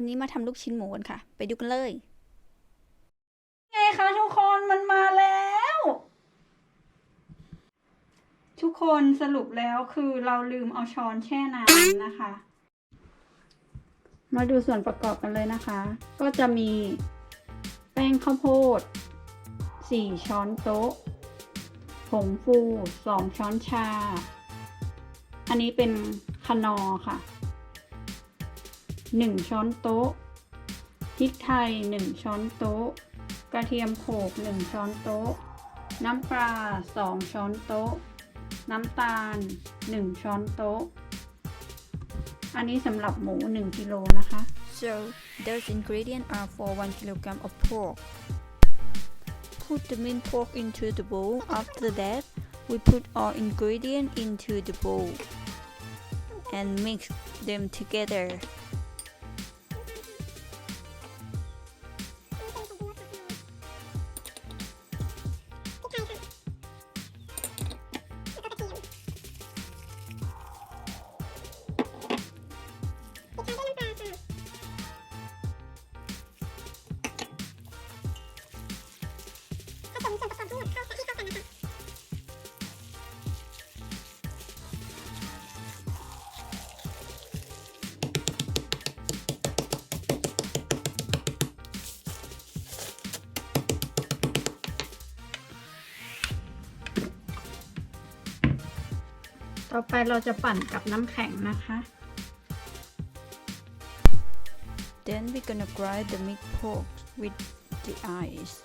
วันนี้มาทำลูกชิ้นหมูกันค่ะ ไปดูกันเลย ไงคะทุกคนมันมาแล้ว ทุกคนสรุปแล้วคือเราลืมเอาช้อนแช่น้ำนะคะ มาดูส่วนประกอบกันเลยนะคะ ก็จะมีแป้งข้าวโพด 4 ช้อนโต๊ะ ผงฟู 2 ช้อนชา อันนี้เป็นคนอค่ะ 1 ช้อนโต๊ะพริกไทย 1 ช้อนโต๊ะ กระเทียมโขลก1 ช้อนโต๊ะ น้ำปลา 2 ช้อนโต๊ะ น้ำตาล 1 ช้อนโต๊ะ อันนี้สำหรับหมู 1 กิโลนะคะ so those ingredients are for 1 kilogram of pork put the minced pork into the bowl after that we put all ingredients into the bowl and mix them together ต่อไปเราจะปั่นกับน้ำแข็งนะคะ then we're gonna grind the mixed pork with the ice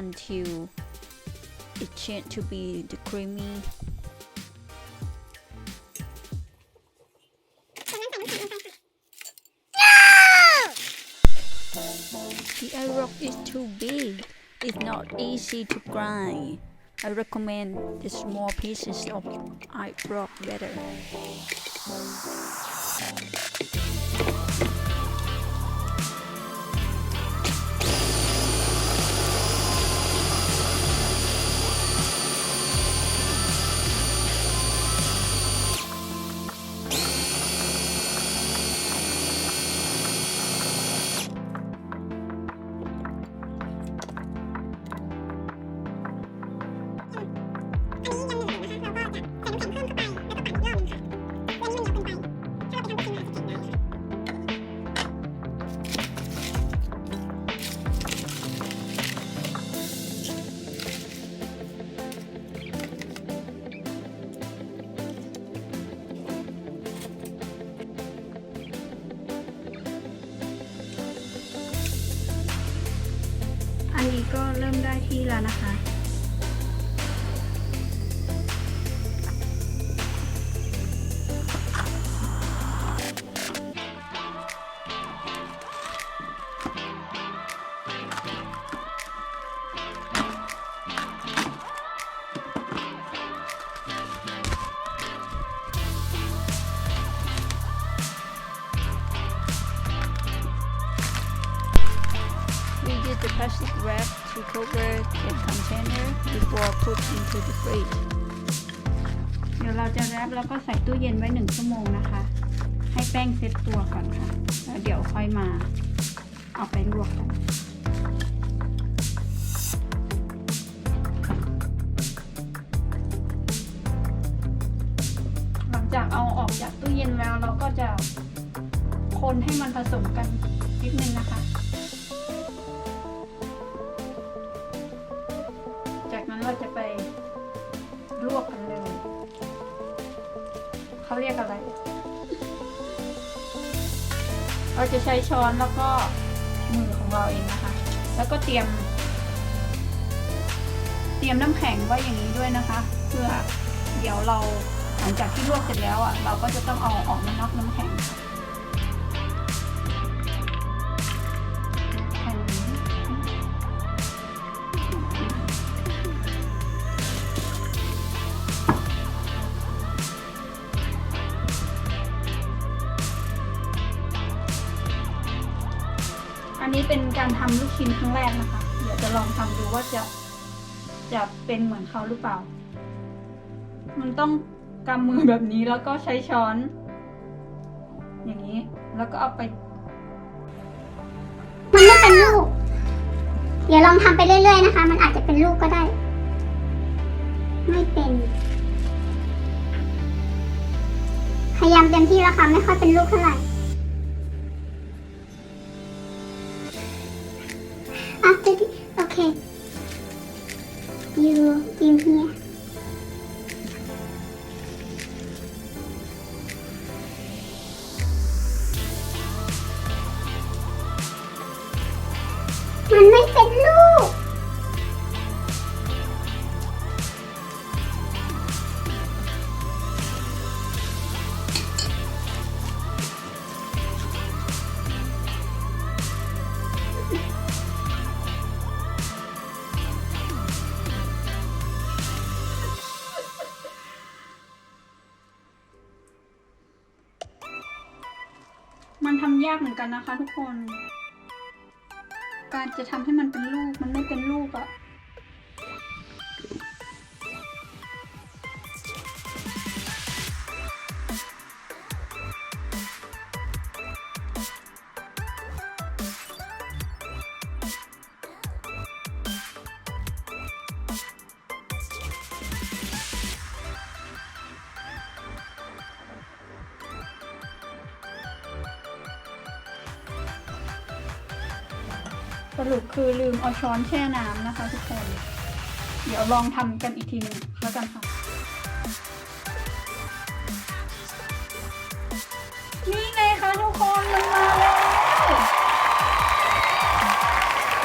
until it change to be the creamy The rock is too big. It's not easy to grind. I recommend the small pieces of rock better. อันนี้ก็เริ่มได้ที่แล้วนะคะ wrap to cover the container before put into the fridge. เดี๋ยวเราจะแรปแล้วก็ใส่ตู้เย็นไว้หนึ่งชั่วโมงนะคะ ให้แป้งเซ็ตตัวก่อนค่ะ แล้วเดี๋ยวค่อยมาเอาไปลวกกันหลังจากเอาออกจากตู้เย็นแล้วเราก็จะคนให้มันผสมกันนิดนึงนะคะ เราจะใช้ช้อนแล้วก็มือของเราเองนะคะ แล้วก็เตรียม เตรียมน้ำแข็งไว้อย่างนี้ด้วยนะคะ เพื่อเดี๋ยวเราหลังจากที่ลวกเสร็จแล้วอะเราก็จะต้องเอาออกมานอกน้ำแข็ง นี้เป็นการทำลูกชิ้นครั้งแรกนะคะ เดี๋ยวจะลองทำดูว่าจะจะเป็นเหมือนเขาหรือเปล่า มันต้องกำมือแบบนี้แล้วก็ใช้ช้อน อย่างนี้ แล้วก็เอาไป มันไม่เป็นลูก เดี๋ยวลองทำไปเรื่อยๆนะคะ มันอาจจะเป็นลูกก็ได้ ไม่เป็น พยายามเต็มที่แล้วค่ะ ไม่ค่อยเป็นลูกเท่าไหร่ากเหมือนกันนะคะ ทุกคน การจะทำให้มันเป็นลูกมันไม่เป็นลูกอะ รุปคือลืมเอาช้อนแช่น้ำนะคะทุกคน เดี๋ยวลองทำกันอีกทีหนึงแล้วกันค่ะ นี่ไงคะทุกคนมันมาแล้ว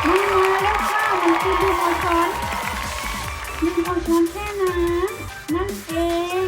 มันมาแล้วค่ะมันคือลืมเอาช้อนลืมเอาช้อนแช่น้ำนั่นเอง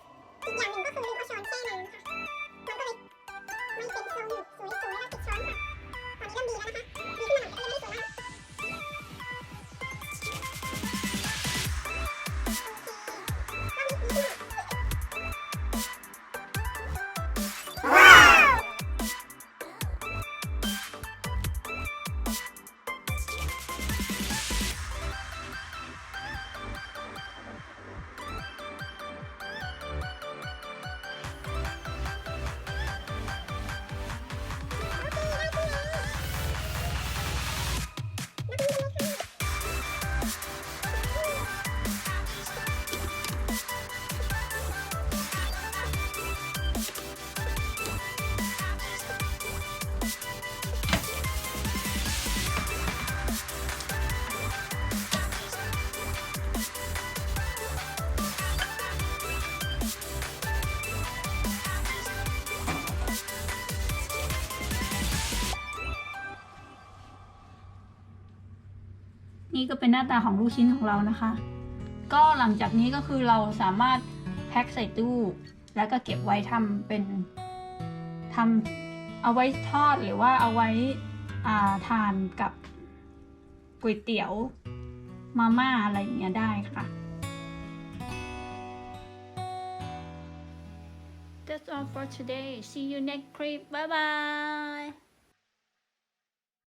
นี่ก็เป็นหน้าตาของลูกชิ้นของเรานะคะ ก็หลังจากนี้ก็คือเราสามารถแพ็คใส่ตู้ แล้วก็เก็บไว้ทำเป็นทำเอาไว้ทอดหรือว่าเอาไว้อ่าทานกับก๋วยเตี๋ยวมาม่าอะไรอย่างเงี้ยได้ค่ะ That's all for today. See you next clip. Bye bye.